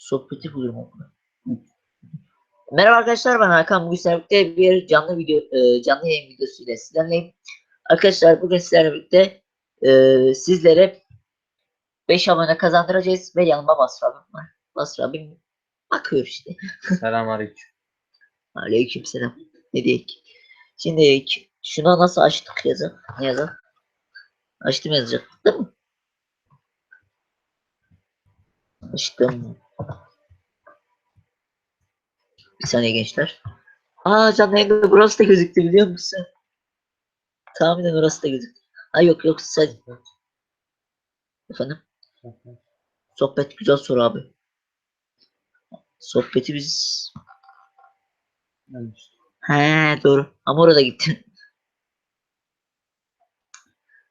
Sohbeti bulurum okula. Merhaba arkadaşlar ben Hakan. Bugün sizlerle bir canlı video, e, canlı yayın videosuyla sizlerleyim. Arkadaşlar bugün sizlerle birlikte e, sizlere 5 abone kazandıracağız ve yanıma Basra abim var. Basra abim bakıyor işte. Selamünaleyküm. Aleyküm selam. Ne diyeyim? Şimdi şuna nasıl açtık yazı? Ne yazı? Açtım yazacak. Değil mi? Açtım. Bir saniye gençler. Aa canlı yayında burası da gözüktü biliyor musun? Tahminen orası da gözüktü. Ay yok yok sadece. Efendim? Sohbet güzel soru abi. Sohbeti biz He doğru. Ama orada gitti.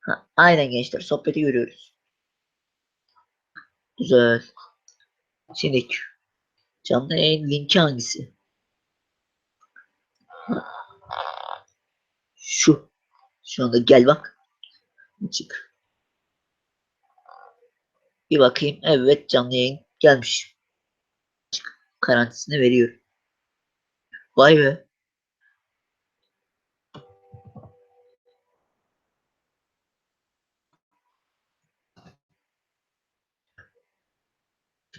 Ha, aynen gençler. Sohbeti görüyoruz. Güzel. Şimdi canlı yayın linki hangisi? Ha. Şu. Şu anda gel bak. Çık. Bir bakayım. Evet canlı yayın gelmiş. Garantisini veriyor. Vay be.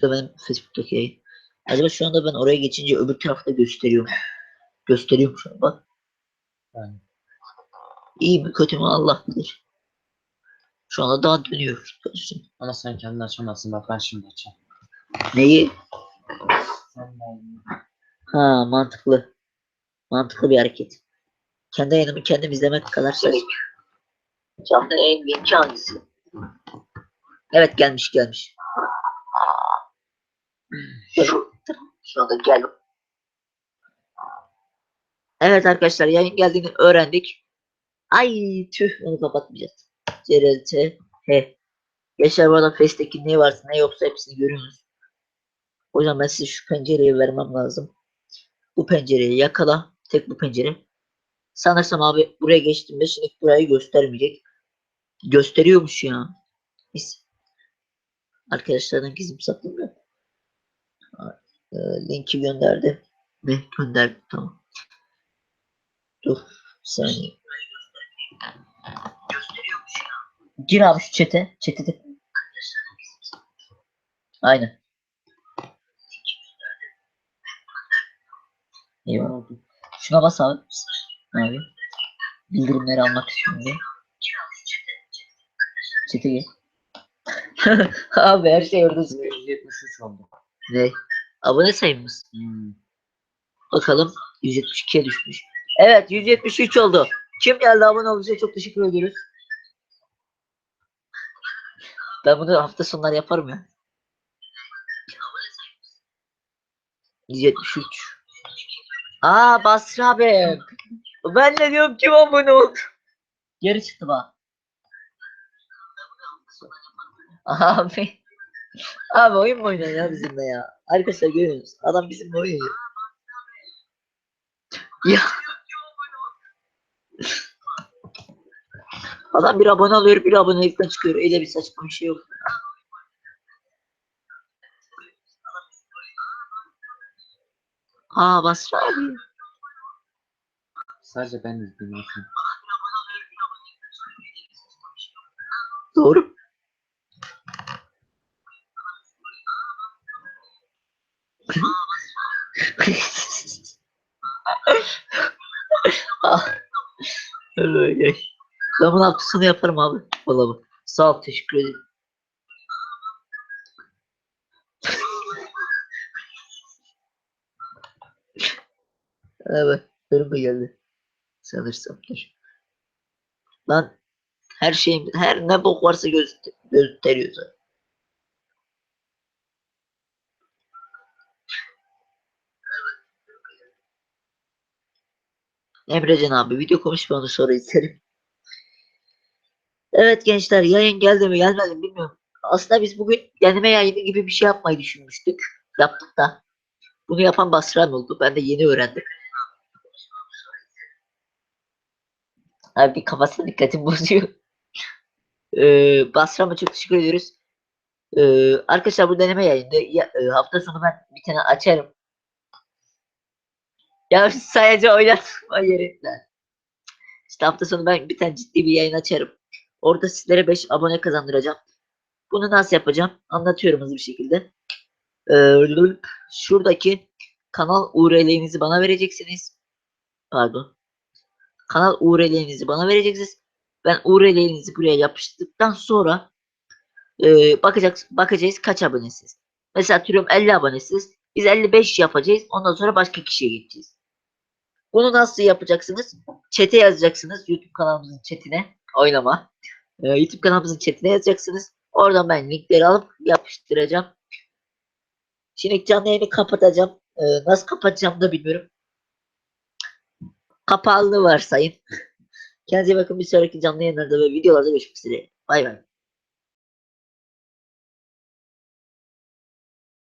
Şurada benim Facebook'taki yayın. Acaba şu anda ben oraya geçince öbür tarafta gösteriyorum. Gösteriyorum şu an bak. Yani. İyi mi kötü mü Allah bilir. Şu anda daha dönüyor. Ama sen kendin açamazsın bak ben şimdi açayım. Neyi? Ha mantıklı. Mantıklı bir hareket. Kendi yayınımı kendim izlemek kadar saçma. Canlı yayın linki hangisi? Evet gelmiş gelmiş. Şu, şu anda gel. Evet arkadaşlar yayın geldiğini öğrendik. Ay tüh onu kapatmayacağız. CRT H. Gençler bu arada Face'teki ne varsa ne yoksa hepsini görüyorsunuz. O yüzden ben size şu pencereyi vermem lazım. Bu pencereyi yakala. Tek bu pencere. Sanırsam abi buraya geçtiğimde şimdi burayı göstermeyecek. Gösteriyormuş ya. Neyse. Arkadaşlardan gizlim saklamıyor. Ee, linki gönderdi. Ne gönderdi tamam. Dur bir saniye. Gir abi şu çete. Çete de. Aynen. Eyvallah. Şuna bas abi. Abi. Bildirimleri almak için de. Çete gel. abi her şey orada sıkıyor. 173 oldu. Ne? Abone sayımız. Hmm. Bakalım 172'ye düşmüş. Evet 173 oldu. Kim geldi abone olunca çok teşekkür ediyoruz. Ben bunu hafta sonları yaparım ya. 173. Aa Basri abi. Ben de diyorum kim abone oldu. Geri çıktı bak. Abi. Abi oyun mu oynuyor ya bizimle ya? Arkadaşlar görüyorsunuz. Adam bizimle oynuyor. Ya. Adam bir abone alıyor, bir abonelikten çıkıyor. Öyle bir saçma bir şey yok. Aa Basra abi. Sadece ben izliyorum. Öyle. Haftasını yaparım abi. Valla Sağ ol teşekkür ederim. Evet. Önüme geldi. Sanırsam. Lan her şeyim, her ne bok varsa göz, gösteriyor zaten. Emrecan abi video konuşma onu sonra izlerim. Evet gençler yayın geldi mi gelmedi mi bilmiyorum. Aslında biz bugün deneme yayını gibi bir şey yapmayı düşünmüştük. Yaptık da. Bunu yapan Basran oldu. Ben de yeni öğrendim. Abi kafasına dikkatim bozuyor. Ee, Basram'a çok teşekkür ediyoruz. Ee, arkadaşlar bu deneme yayında ya, e, hafta sonu ben bir tane açarım. Ya sadece oynatma yerinden. İşte hafta sonu ben bir tane ciddi bir yayın açarım. Orada sizlere 5 abone kazandıracağım. Bunu nasıl yapacağım? Anlatıyorum hızlı bir şekilde. Ee, şuradaki kanal URL'inizi bana vereceksiniz. Pardon. Kanal URL'inizi bana vereceksiniz. Ben URL'inizi buraya yapıştırdıktan sonra e, bakacak, bakacağız kaç abonesiniz. Mesela atıyorum 50 abonesiniz. Biz 55 yapacağız. Ondan sonra başka kişiye geçeceğiz. Bunu nasıl yapacaksınız? Çete yazacaksınız. YouTube kanalımızın chatine. Oynama. Ee, YouTube kanalımızın chatine yazacaksınız. Oradan ben linkleri alıp yapıştıracağım. Şimdi canlı yayını kapatacağım. Ee, nasıl kapatacağım da bilmiyorum. Kapalı varsayın. Kendinize bakın. Bir sonraki canlı yayınlarda ve videolarda görüşmek üzere. Bay bay.